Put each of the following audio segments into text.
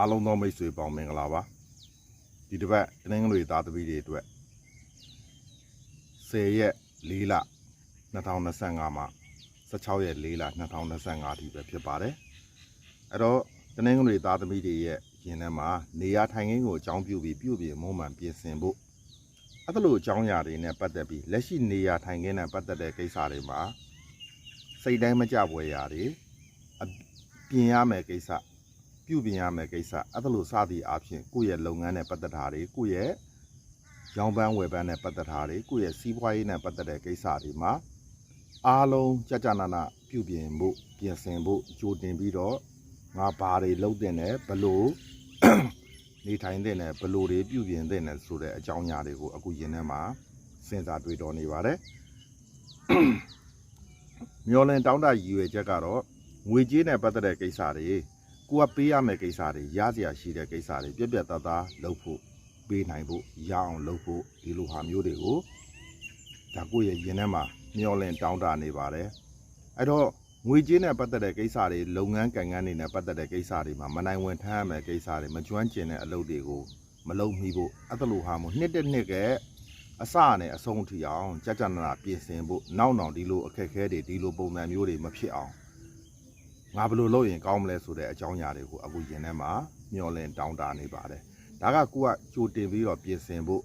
အားလုံးသောမိတ်ဆွေပေါင်းမင်္ဂလာပါဒီတစ်ပတ်တနင်္ဂနွေသားသမီးတွေအတွက်10ရက်4လ2025မှာ16ရက်4လ2025အထိပဲဖြစ်ပါတယ်အဲ့တော့တနင်္ဂနွေသားသမီးတွေရဲ့ရင်ထဲမှာနေရာထိုင်ခင်းကိုအကြောင်းပြုပြီးပြုပြင်မွမ်းမံပြင်ဆင်ဖို့အဲ့ဒါလိုအကြောင်းအရာတွေနဲ့ပတ်သက်ပြီးလက်ရှိနေရာထိုင်ခင်းနဲ့ပတ်သက်တဲ့ကိစ္စတွေမှာစိတ်တိုင်းမကြပွဲရာတွေအပြင်ရမယ်ကိစ္စ ပြုပြင်ရမယ်ကိစ္စအဲ့ဒါလို့စသည်အားဖြင့်ကိုယ့်ရဲ့လုပ်ငန်းနဲ့ပတ်သက်တာတွေကိုယ့်ရဲ့ရောင်းပန်းဝယ်ပန်းနဲ့ပတ်သက်တာတွေကိုယ့်ရဲ့စီးပွားရေးနဲ့ပတ်သက်တဲ့ကိစ္စတွေမှာအားလုံးကြကြနာနာပြုပြင်ဖို့ပြင်ဆင်ဖို့ကြိုတင်ပြီးတော့ငါဘာတွေလုပ်တင်တယ်ဘလို့နေထိုင်တဲ့နဲ့ဘလို့တွေပြုပြင်တဲ့နဲ့ဆိုတဲ့အကြောင်းအရာတွေကိုအခုယင်းထဲမှာစဉ်းစားတွေးတော်နေပါတယ်မျောလင်တောင်းတရည်ရွယ်ချက်ကတော့ငွေကြေးနဲ့ပတ်သက်တဲ့ကိစ္စတွေ ကိုကပေးရမယ့်ကိစ္စတွေရစရာရှိတဲ့ကိစ္စတွေပြက်ပြက်သားသားလုပ်ဖို့ပေးနိုင်ဖို့ရအောင်လုပ်ဖို့ဒီလိုဟာမျိုးတွေကိုဒါကိုယ့်ရဲ့ရင်ထဲမှာမျောလင့်တောင်းတနေပါတယ်အဲ့တော့ငွေကြေးနဲ့ပတ်သက်တဲ့ကိစ္စတွေလုပ်ငန်းကံကန်းတွေနဲ့ပတ်သက်တဲ့ကိစ္စတွေမှာမနိုင်ဝင်ထမ်းရမယ့်ကိစ္စတွေမကျွမ်းကျင်တဲ့အလုပ်တွေကိုမလုပ်မိဖို့အဲ့ဒါလိုဟာမျိုးနှစ်တစ်နှစ်ကအစနဲ့အဆုံးထိအောင်ကြကြနာနာပြင်ဆင်ဖို့နောက်နောက်ဒီလိုအခက်အခဲတွေဒီလိုပုံစံမျိုးတွေမဖြစ်အောင် ငါဘယ်လိုလုပ်ရင်ကောင်းမလဲဆိုတဲ့အကြောင်းအရာတွေကိုအခုရင်ထဲမှာမျောလင့်တောင်းတနေပါတယ်။ဒါကကိုကကြိုတင်ပြီးတော့ပြင်ဆင်ဖို့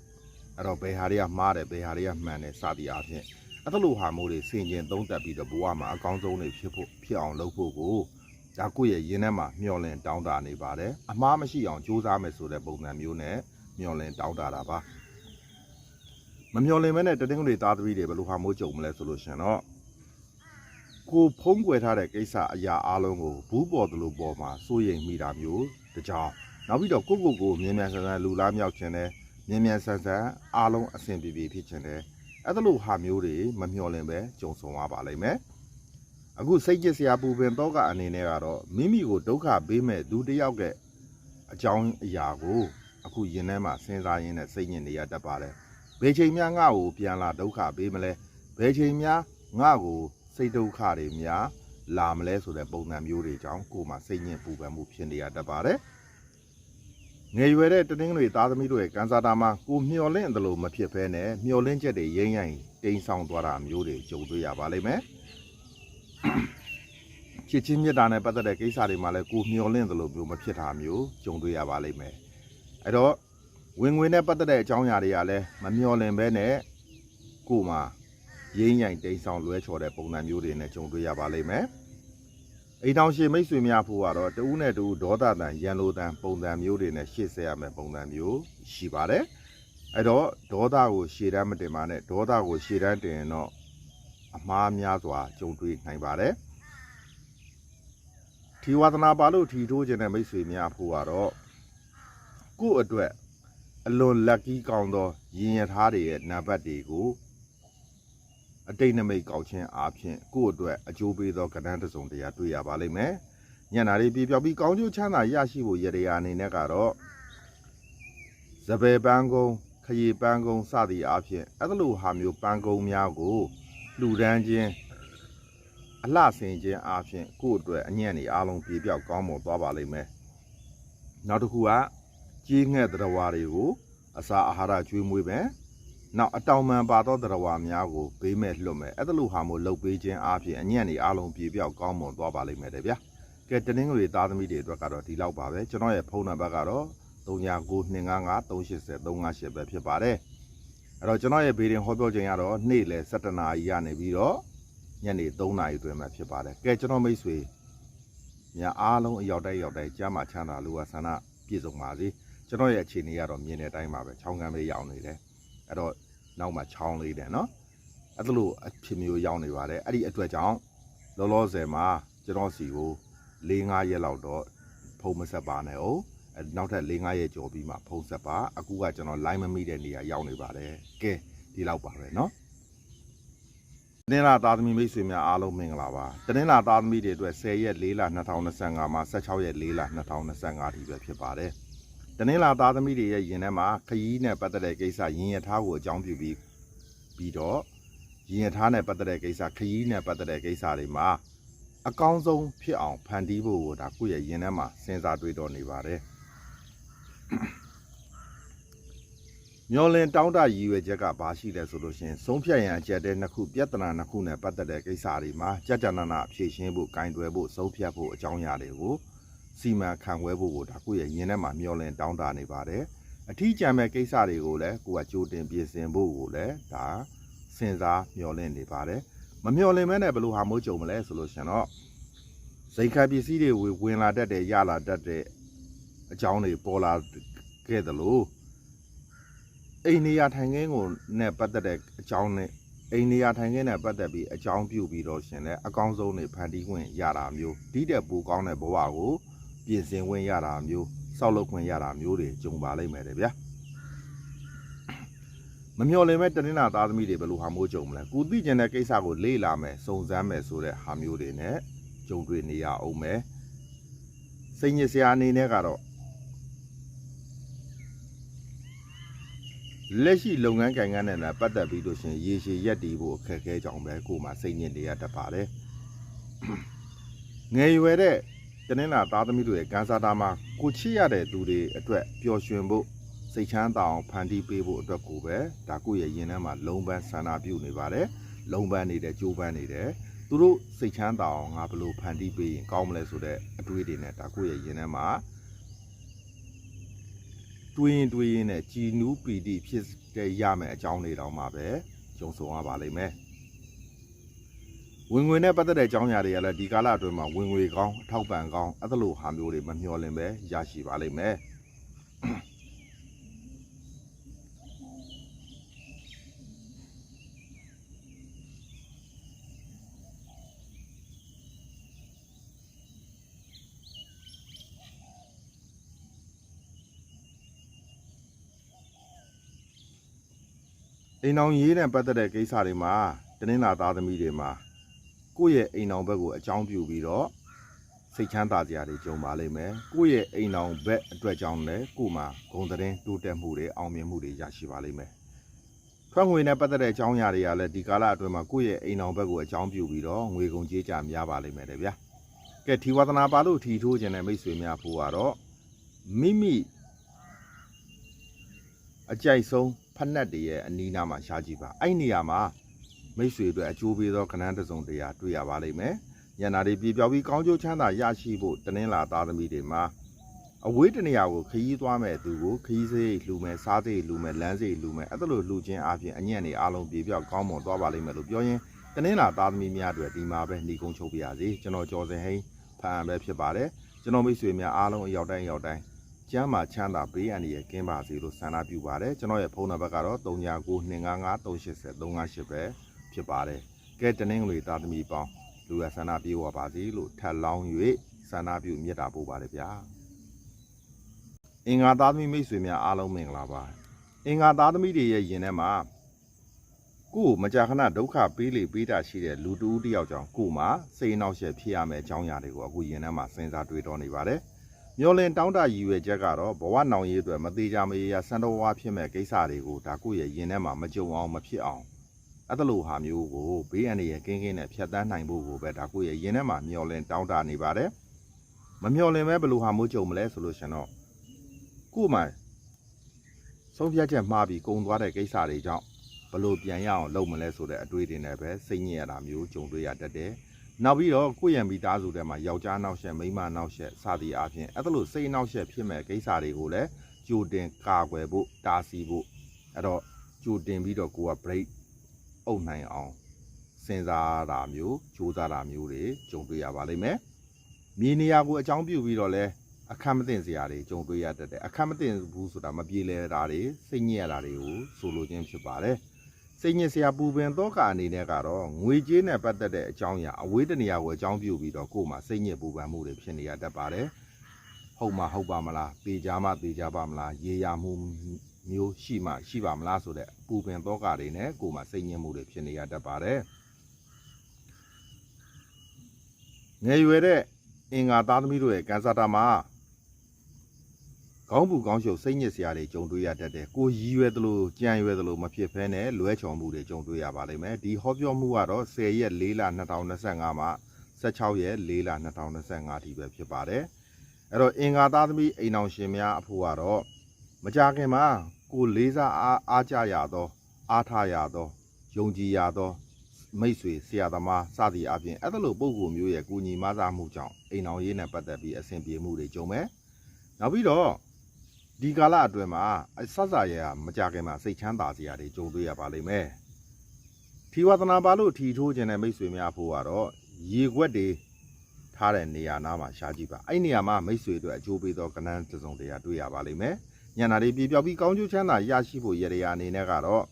အဲ့တော့ဘယ်ဟာတွေကမှားတယ်ဘယ်ဟာတွေကမှန်တယ်စသည်အားဖြင့်အဲ့ဒါလိုဟာမျိုးတွေဆင်ကျင်သုံးသပ်ပြီးတော့ဘဝမှာအကောင်းဆုံးတွေဖြစ်ဖို့ဖြစ်အောင်လုပ်ဖို့ကိုဒါကိုရဲ့ရင်ထဲမှာမျောလင့်တောင်းတနေပါတယ်။အမှားမရှိအောင်ကြိုးစားမယ်ဆိုတဲ့ပုံစံမျိုးနဲ့မျောလင့်တောင်းတတာပါ။မမျောလင့်မဲနဲ့တတင်းကလေးသားသမီးတွေဘယ်လိုဟာမျိုးကြုံမလဲဆိုလို့ရှင်တော့ ကိုဖုံးကွယ်ထားတဲ့ကိစ္စအရာအလုံးကိုဘူးပေါ်သလိုပေါ်မှာစိုးရိမ်မိတာမျိုးတကြောင်နောက်ပြီးတော့ကိုကိုကိုမြင်မြန်ဆန်ဆန်လူလားမြောက်ခြင်းနဲ့မြင်မြန်ဆန်ဆန်အားလုံးအဆင်ပြေပြေဖြစ်ခြင်းနဲ့အဲ့ဒါလိုဟာမျိုးတွေမမျှော်လင့်ပဲကြုံဆုံရပါလိမ့်မယ်အခုစိတ်ကြစ်စရာပူပင်တော့ကအနေနဲ့ကတော့မိမိကိုဒုက္ခပေးမဲ့သူတစ်ယောက်ရဲ့အကြောင်းအရာကိုအခုရင်ထဲမှာစဉ်းစားရင်းနဲ့စိတ်ညစ်နေရတတ်ပါတယ်ဘယ်ချိန်မှငါ့ကိုပြန်လာဒုက္ခပေးမလဲဘယ်ချိန်မှငါ့ကို စိတ်ဒုက္ခတွေများလာမလဲဆိုတဲ့ပုံစံမျိုးတွေကြောင့်ကိုယ်မှာစိတ်ညစ်ပူပန်မှုဖြစ်နေရတတ်ပါတယ်။ငယ်ရွယ်တဲ့တနင်္ဂနွေသားသမီးတို့ရဲ့ကန်စာတာမှာကိုမျော်လင့်တယ်လို့မဖြစ်ဘဲနဲ့မျော်လင့်ချက်တွေရိမ့်ရိုင်တိမ်ဆောင်သွားတာမျိုးတွေကြုံတွေ့ရပါလိမ့်မယ်။ချစ်ချင်းမြတ်တာနဲ့ပတ်သက်တဲ့ကိစ္စတွေမှာလည်းကိုမျော်လင့်တယ်လို့မျိုးမဖြစ်တာမျိုးကြုံတွေ့ရပါလိမ့်မယ်။အဲ့တော့ဝင်ငွေနဲ့ပတ်သက်တဲ့အကြောင်းအရာတွေကလည်းမမျော်လင့်ဘဲနဲ့ကိုယ်မှာ ရင်းရိုင်တိမ်ဆောင်လွဲချော်တဲ့ပုံစံမျိုးတွေနဲ့ကြုံတွေ့ရပါလိမ့်မယ်။အိမ်ထောင်ရှင်မိတ်ဆွေများဖို့ကတော့တဦးနဲ့တဦးဒေါသတန်ရန်လိုတန်ပုံစံမျိုးတွေနဲ့ရှေ့ဆက်ရမယ့်ပုံစံမျိုးရှိပါတယ်။အဲ့တော့ဒေါသကိုရှေ့တန်းမတင်ပါနဲ့ဒေါသကိုရှေ့တန်းတင်ရင်တော့အမှားများစွာကြုံတွေ့နိုင်ပါတယ်။ထီဝါသနာပါလို့ထီထိုးခြင်းတဲ့မိတ်ဆွေများဖို့ကတော့ကိုယ့်အတွက်အလွန်လက်ကီးကောင်းသောရင်ရထားတွေရဲ့နံပါတ်တွေကို အတိတ်နမိတ်ကောက်ခြင်းအားဖြင့်ကိုယ့်အတွက်အကျိုးပေးသောကဏ္ဍတစ်စုံတရာတွေ့ရပါလိမ့်မယ်။ညနာလေးပြေပြောက်ပြီးကောင်းကျိုးချမ်းသာရရှိဖို့ရတရားအနေနဲ့ကတော့ဇပယ်ပန်းကုန်းခရီပန်းကုန်းစသည်အားဖြင့်အဲ့ဒါလိုဟာမျိုးပန်းကုန်းများကိုလှူဒန်းခြင်းအလှဆင်ခြင်းအားဖြင့်ကိုယ့်အတွက်အညံ့နေအားလုံးပြေပြောက်ကောင်းမွန်သွားပါလိမ့်မယ်။နောက်တစ်ခုကကြီးငှက်သတ္တဝါတွေကိုအစာအာဟာရကျွေးမွေးမယ် နောက်အတောင်ပံပါသောတရားဝါများကိုဘေးမဲ့လွတ်မဲ့အဲ့ဒါလိုဟာမျိုးလှုပ်ပေးခြင်းအပြင်အညံ့နေအားလုံးပြေပြောက်ကောင်းမွန်သွားပါလိမ့်မယ်တဲ့ဗျာကဲတနင်္ဂနွေသားသမီးတွေအတွက်ကတော့ဒီလောက်ပါပဲကျွန်တော်ရဲ့ဖုန်းနံပါတ်ကတော့399255358358ပဲဖြစ်ပါတယ်အဲ့တော့ကျွန်တော်ရဲ့ဗီဒီယိုဟောပြောခြင်းကတော့နေ့လယ်7:00နာရီကနေပြီးတော့ညနေ3:00နာရီအတွင်းမှာဖြစ်ပါတယ်ကဲကျွန်တော်မိတ်ဆွေများအားလုံးအရောက်တိုင်းရောက်တိုင်းကြားမှာချမ်းသာလို့ဆန္ဒပြည့်စုံပါစေကျွန်တော်ရဲ့အခြေအနေကတော့မြင်တဲ့အတိုင်းပါပဲချောင်းကမ်းလေးရောက်နေတယ်အဲ့တော့ နောက်မှာချောင်းလေးတယ်နော်အဲ့ဒါလို့အဖြစ်မျိုးရောက်နေပါတယ်အဲ့ဒီအတွက်ကြောင့်လောလောဆယ်မှာကျွန်တော်စီကို၄၅ရက်လောက်တော့ဖုံးမဆက်ပါနဲ့ဟုတ်အဲ့နောက်ထပ်၄၅ရက်ကြော်ပြီးမှဖုံးဆက်ပါအခုကကျွန်တော် line မမိတဲ့နေရာရောက်နေပါတယ်ကဲဒီလောက်ပါပဲနော်တနင်္လာသားသမီးမိတ်ဆွေများအားလုံးမင်္ဂလာပါတနင်္လာသားသမီးတွေအတွက်10ရက်4လ2025မှာ16ရက်4လ2025အထိပဲဖြစ်ပါတယ် တနင်္လာသားသမီးတွေရဲ့ယင်ထဲမှာခရီးနဲ့ပတ်သက်တဲ့ကိစ္စရင်ရထားကိုအကြောင်းပြုပြီးပြီးတော့ရင်ရထားနဲ့ပတ်သက်တဲ့ကိစ္စခရီးနဲ့ပတ်သက်တဲ့ကိစ္စတွေမှာအကောင်းဆုံးဖြစ်အောင်ဖန်တီးဖို့ကိုဒါကိုယ့်ရဲ့ယင်ထဲမှာစဉ်းစားတွေးတော်နေပါတယ်မျောလင်တောင်းတရည်ရွယ်ချက်ကဘာရှိလဲဆိုလို့ရှရင်ဆုံးဖြတ်ရန်အကြက်တဲ့နှစ်ခုပြဿနာနှစ်ခုနဲ့ပတ်သက်တဲ့ကိစ္စတွေမှာကြကြနာနာဖြေရှင်းဖို့ဂိုင်တွယ်ဖို့ဆုံးဖြတ်ဖို့အကြောင်းအရာတွေကို စီမံခန့်ခွဲဖို့ကိုဒါကိုယ့်ရဲ့ရင်ထဲမှာမျောလင်တောင်းတနေပါတယ်အထီးကျန်မဲ့ကိစ္စတွေကိုလည်းကိုယ်ကကြိုတင်ပြင်ဆင်ဖို့ကိုလည်းဒါစဉ်းစားမျောလင်နေပါတယ်မမျောလင်မဲနဲ့ဘယ်လိုဟာမိုးကြုံမလဲဆိုလို့ရှရင်တော့ဇိတ်ခါပစ္စည်းတွေဝင်လာတတ်တယ်ရလာတတ်တဲ့အကြောင်းတွေပေါ်လာခဲ့တယ်လို့အိန္ဒိယထိုင်ခင်းကိုနဲ့ပတ်သက်တဲ့အကြောင်းနဲ့အိန္ဒိယထိုင်ခင်းနဲ့ပတ်သက်ပြီးအကြောင်းပြုပြီးတော့ရှင်လဲအကောင်းဆုံးနေဖန်တီးခွင့်ရတာမျိုးဒီတဲ့ပိုကောင်းတဲ့ဘဝကို ပြင်ဆင်ခွင့်ရတာမျိုးစောက်လုပ်ခွင့်ရတာမျိုးတွေကြုံပါလိမ့်မယ်တဲ့ဗျာမမျှော်လင့်မဲ့တနင်္လာသားသမီးတွေဘယ်လိုဟာမျိုးကြုံမလဲကိုသိကျင်တဲ့ကိစ္စကိုလေ့လာမယ်စုံစမ်းမယ်ဆိုတဲ့ဟာမျိုးတွေနဲ့ကြုံတွေ့နေရအောင်မယ်စိတ်ညစ်စရာအနေနဲ့ကတော့လက်ရှိလုပ်ငန်းကိုင်ငန်းနဲ့လည်းပတ်သက်ပြီးလို့ရှရင်ရေရှည်ရက်တည်ဖို့အခက်အခဲကြောင့်ပဲကိုယ်မှစိတ်ညစ်နေရတတ်ပါတယ်ငယ်ရွယ်တဲ့ တနင်္လာသားသမီးတွေရဲ့ကန်စာတာမှာကိုချစ်ရတဲ့သူတွေအတွက်ပျော်ရွှင်ဖို့စိတ်ချမ်းသာအောင်ဖန်တီးပေးဖို့အတွက်ကိုပဲဒါကိုယ့်ရဲ့ရင်ထဲမှာလုံပန်းဆန္ဒပြုနေပါတယ်လုံပန်းနေတယ်ကြိုးပန်းနေတယ်သူတို့စိတ်ချမ်းသာအောင်ငါဘယ်လိုဖန်တီးပေးရင်ကောင်းမလဲဆိုတဲ့အတွေးတွေနဲ့ဒါကိုယ့်ရဲ့ရင်ထဲမှာတွေးရင်တွေးရင်နဲ့ကြည်နူးပီတိဖြစ်တဲ့ရမယ်အကြောင်းတွေတောင်မှပဲဂျုံဆုံရပါလိမ့်မယ် ဝင်ငွေနဲ့ပတ်သက်တဲ့အကြောင်းအရာတွေကလည်းဒီကာလအတွင်းမှာဝင်ငွေကောင်းအထောက်ပံ့ကောင်းအဲ့ဒါလိုဟာမျိုးတွေမမျှော်လင့်ပဲရရှိပါလိမ့်မယ်အိမ်အောင်ရေးနဲ့ပတ်သက်တဲ့ကိစ္စတွေမှာတနင်္လာသားသမီးတွေမှာ ကိုယ့်ရဲ့အိမ်အောင်ဘက်ကိုအကြောင်းပြုပြီးတော့စိတ်ချမ်းသာစရာတွေကြုံပါလိမ့်မယ်ကိုယ့်ရဲ့အိမ်အောင်ဘက်အတွက်ကြောင့်လည်းကိုယ်မှာဂုံသတင်းတိုးတက်မှုတွေအောင်မြင်မှုတွေရရှိပါလိမ့်မယ်ထွက်ငွေနဲ့ပတ်သက်တဲ့အကြောင်းအရာတွေကလည်းဒီကာလအတွင်းမှာကိုယ့်ရဲ့အိမ်အောင်ဘက်ကိုအကြောင်းပြုပြီးတော့ငွေကုန်ကြေးကြများပါလိမ့်မယ်တဲ့ဗျာကဲထီဝါသနာပါလို့ထီထိုးခြင်းတဲ့မိတ်ဆွေများဖို့ကတော့မိမိအကြိုက်ဆုံးဖက်နှက်တွေရဲ့အနီးနားမှာရှားကြည့်ပါအဲ့နေရာမှာ မိတ်ဆွေအတွက်အကျိုးပေးသောကဏ္ဍတစ်စုံတရာတွေ့ရပါလိမ့်မယ်ညနာတွေပြေပြောက်ပြီးကောင်းကျိုးချမ်းသာရရှိဖို့တနင်္လာသားသမီးတွေမှာအဝေးတနေရာကိုခရီးသွားမဲ့သူကိုခရီးစေးလှူမဲ့စားစေးလှူမဲ့လမ်းစေးလှူမဲ့အဲ့ဒါလိုလှူခြင်းအပြင်အညံ့နေအားလုံးပြေပြောက်ကောင်းမွန်သွားပါလိမ့်မယ်လို့ပြောရင်တနင်္လာသားသမီးများအတွက်ဒီမှာပဲညီကုန်းချုပ်ပြရစီကျွန်တော်ကျော်စင်ဟိန်းဖန်ပဲဖြစ်ပါတယ်ကျွန်တော်မိတ်ဆွေများအားလုံးအရောက်တိုင်းအရောက်တိုင်းကျမ်းမာချမ်းသာဘေးအန္တရာယ်ကင်းပါစေလို့ဆန္ဒပြုပါတယ်ကျွန်တော်ရဲ့ဖုန်းနံပါတ်ကတော့39925538ပဲ ဖြစ်ပါတယ်ကဲတနင်္ဂနွေသားသမီးပေါင်းလူရဆန္ဒပြေဝပါစေလို့ထပ်လောင်း၍ဆန္ဒပြုမြတ်တာပို့ပါတယ်ဗျာအင်္ဂါသားသမီးမိတ်ဆွေများအားလုံးမင်္ဂလာပါအင်္ဂါသားသမီးတွေရဲ့ယင်ထဲမှာကိုယ်မကြာခဏဒုက္ခပေးလေပေးတာရှိတဲ့လူတူဦးတယောက်ကြောင့်ကိုယ်မှာစိတ်အနှောက်အယှက်ဖြစ်ရမယ့်အကြောင်းအရာတွေကိုအခုယင်ထဲမှာစဉ်းစားတွေးတောနေပါတယ်မျောလင်တောင်းတရည်ရွယ်ချက်ကတော့ဘဝနောင်ရေးအတွက်မသေးကြမရေရစံတော်ဝါဖြစ်မဲ့ကိစ္စတွေကိုဒါကိုယ့်ရဲ့ရင်ထဲမှာမကြုံအောင်မဖြစ်အောင် အဲ့ဒါလိုဟာမျိုးကိုဘေးအန္တရာယ်ကင်းကင်းနဲ့ဖြတ်တန်းနိုင်ဖို့ကိုပဲဒါကိုယ့်ရဲ့ရင်ထဲမှာမျောလင်တောင်းတနေပါတယ်မမျောလင်ပဲဘယ်လိုဟာမျိုးကြုံမလဲဆိုလို့ရှင်တော့ကို့မှာဆုံးဖြတ်ချက်မှားပြီးကုံသွားတဲ့ကိစ္စတွေကြောင့်ဘယ်လိုပြန်ရအောင်လုပ်မလဲဆိုတဲ့အတွေးတွေနဲ့ပဲစိတ်ညစ်ရတာမျိုးကြုံတွေ့ရတတ်တယ်နောက်ပြီးတော့ကိုယ့်ရဲ့မိသားစုထဲမှာယောက်ျားနောက်ဆက်မိန်းမနောက်ဆက်စသည်အားဖြင့်အဲ့ဒါလို့စိတ်နောက်ဆက်ဖြစ်မဲ့ကိစ္စတွေကိုလည်းကြိုတင်ကာကွယ်ဖို့တားဆီးဖို့အဲ့တော့ကြိုတင်ပြီးတော့ကိုက break အုပ်နိုင်အောင်စဉ်းစားတာမျိုးကြိုးစားတာမျိုးတွေကြုံတွေ့ရပါလိမ့်မယ်မြေနေရာကိုအကြောင်းပြုပြီးတော့လဲအခက်မသိစရာတွေကြုံတွေ့ရတတ်တယ်အခက်မသိဘူးဆိုတာမပြေလဲတာတွေစိတ်ညစ်ရတာတွေကိုဆိုလိုခြင်းဖြစ်ပါတယ်စိတ်ညစ်စရာပူပင်သောကအနေနဲ့ကတော့ငွေကြေးနဲ့ပတ်သက်တဲ့အကြောင်းအရာအဝေးတနေရာကိုအကြောင်းပြုပြီးတော့ကိုယ်မှာစိတ်ညစ်ပူပန်မှုတွေဖြစ်နေရတတ်ပါတယ်။ဟုတ်မှာဟုတ်ပါမလားပေကြမှာပေကြပါမလားရေရမှု မျိုးရှိမှရှိပါမလားဆိုတဲ့ပူပင်သောကတွေနဲ့ကိုယ်မှာစိတ်ညစ်မှုတွေဖြစ်နေရတတ်ပါတယ်။ငယ်ရွယ်တဲ့အင်္ဂါသားသမီးတို့ရဲ့ကန်ဆာတာမှာကောင်းပူကောင်းရှုပ်စိတ်ညစ်စရာတွေကြုံတွေ့ရတတ်တယ်ကိုရည်ရွယ်သလိုကြံရွယ်သလိုမဖြစ်ဖဲနဲ့လွဲချော်မှုတွေကြုံတွေ့ရပါလိမ့်မယ်ဒီဟောပြောမှုကတော့10ရက်4လ2025မှာ16ရက်4လ2025ထိပဲဖြစ်ပါတယ်အဲ့တော့အင်္ဂါသားသမီးအိမ်အောင်ရှင်များအဖို့ကတော့ မကြခင်မှာကိုလေးစားအားအားကြရသော အားထားရသောယုံကြည်ရသောမိတ်ဆွေဆရာသမားစသည်အပြင်အဲ့ဒါလိုပုံကိုမျိုးရဲ့ကိုညီမသားမှုကြောင့်အိမ်အောင်ရေးနဲ့ပတ်သက်ပြီးအဆင်ပြေမှုတွေကြုံမယ်နောက်ပြီးတော့ဒီကာလအတွင်းမှာအဆက်စာရရမကြခင်မှာစိတ်ချမ်းသာစရာတွေကြုံတွေ့ရပါလိမ့်မယ်ထီဝသနာပါလို့ထီထိုးခြင်းတဲ့မိတ်ဆွေများဖို့ကတော့ရေခွက်တွေထားတဲ့နေရာနားမှာရှားကြည့်ပါအဲ့နေရာမှာမိတ်ဆွေတို့အကျိုးပေးသောကဏ္ဍတစ်စုံတရာတွေ့ရပါလိမ့်မယ် ညနာလေးပြေပြောက်ပြီးကောင်းကျိုးချမ်းသာရရှိဖို့ရရအနေနဲ့ကတော့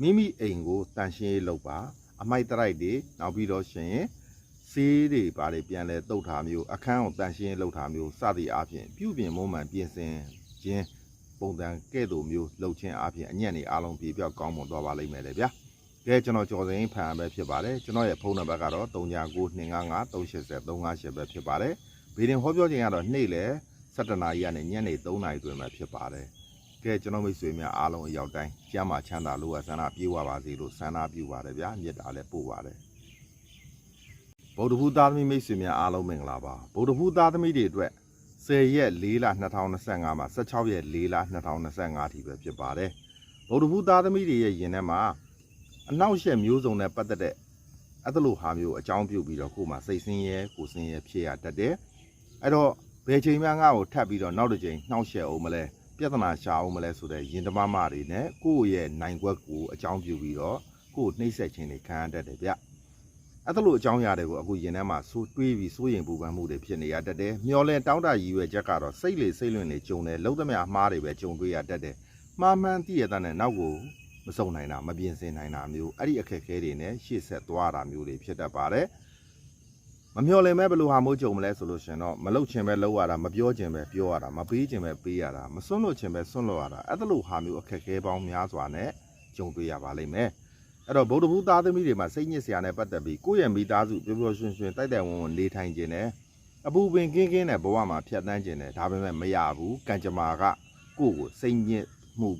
မိမိအိမ်ကိုတန်ရှင်းရေးလုပ်ပါ အမိုက်တရိုက်တွေနောက်ပြီးတော့ရှင်ဆေးတွေပါလေပြန်လဲတုတ်ထားမျိုးအခန်းကိုတန်ရှင်းရေးလုပ်ထားမျိုးစသည်အားဖြင့်ပြုပြင်မွမ်းမံပြင်ဆင်ခြင်းပုံစံကဲ့သို့မျိုးလှုပ်ခြင်းအားဖြင့်အညံ့နေအားလုံးပြေပြောက်ကောင်းမွန်သွားပါလိမ့်မယ်လေဗျာကဲကျွန်တော်ကြော်စင်ဖန်ရပဲဖြစ်ပါတယ်ကျွန်တော်ရဲ့ဖုန်းနံပါတ်ကတော့39925538ပဲဖြစ်ပါတယ်ဗီဒီယိုဟောပြောခြင်းကတော့နေ့လေ 7နာရီကနေညနေ3နာရီတွင်ပဲဖြစ်ပါတယ်ကဲကျွန်တော်မိတ်ဆွေများအားလုံးအရောက်တိုင်းကျမ်းမာချမ်းသာလို့ဆန္ဒပြေဝပါစေလို့ဆန္ဒပြုပါတယ်ဗျာမြတ်တာလည်းပို့ပါတယ်ဗုဒ္ဓဘုသားသမီးမိတ်ဆွေများအားလုံးမင်္ဂလာပါဗုဒ္ဓဘုသားသမီးတွေအတွက်10ရက်4လ2025မှာ16ရက်4လ2025ထိပဲဖြစ်ပါတယ်ဗုဒ္ဓဘုသားသမီးတွေရဲ့ယင်ထဲမှာအနောက်ရှက်မျိုးစုံနဲ့ပတ်သက်တဲ့အဲ့ဒါလိုဟာမျိုးအကြောင်းပြုပြီးတော့ကိုယ်မှာစိတ်ဆင်းရဲကိုယ်ဆင်းရဲဖြစ်ရတတ်တယ်အဲ့တော့ ဘယ်ချိန်မှငါ့ကိုထပ်ပြီးတော့နောက်တစ်ချိန်နှောက်ရှက်အောင်မလဲပြဿနာရှာအောင်မလဲဆိုတဲ့ရင်တမမတွေနဲ့ကိုယ့်ရဲ့နိုင်ကွက်ကိုအကြောင်းပြုပြီးတော့ကိုယ်နှိမ့်ဆက်ခြင်းတွေခံရတတ်တယ်ဗျအဲ့ဒါလိုအကြောင်းအရာတွေကိုအခုရင်ထဲမှာစိုးတွေးပြီးစိုးရင်ပူပန်မှုတွေဖြစ်နေရတတ်တယ်မျောလဲတောင်းတရည်ရွယ်ချက်ကတော့စိတ်လေစိတ်လွင့်နေကြုံတယ်လုံးသမျှအမှားတွေပဲကြုံတွေ့ရတတ်တယ်မှားမှန်းသိရတဲ့နဲ့နောက်ကိုမစုံနိုင်တာမပြင်ဆင်နိုင်တာမျိုးအဲ့ဒီအခက်အခဲတွေနဲ့ရှေ့ဆက်သွားတာမျိုးတွေဖြစ်တတ်ပါတယ် မမျော်လင့်မဲ့ဘယ်လိုဟာမျိုးကြုံမလဲဆိုလို့ရှင်တော့မလုတ်ချင်ပဲလုတ်ရတာမပြောချင်ပဲပြောရတာမပေးချင်ပဲပေးရတာမစွန့်လို့ချင်ပဲစွန့်လို့ရတာအဲ့ဒါလိုဟာမျိုးအခက်အခဲပေါင်းများစွာနဲ့ကြုံတွေ့ရပါလိမ့်မယ်အဲ့တော့ဗုဒ္ဓဘုသားသမီးတွေမှာစိတ်ညစ်စရာနဲ့ပတ်သက်ပြီးကိုယ့်ရဲ့မိသားစုပျော်ပျော်ရွှင်ရွှင်တိုက်တိုင်ဝင်ဝင်နေထိုင်ခြင်းနဲ့အပူပင်ကင်းကင်းနဲ့ဘဝမှာဖြတ်တန်းခြင်းနဲ့ဒါပေမဲ့မရဘူးကံကြမ္မာကကိုယ့်ကိုစိတ်ညစ်မှု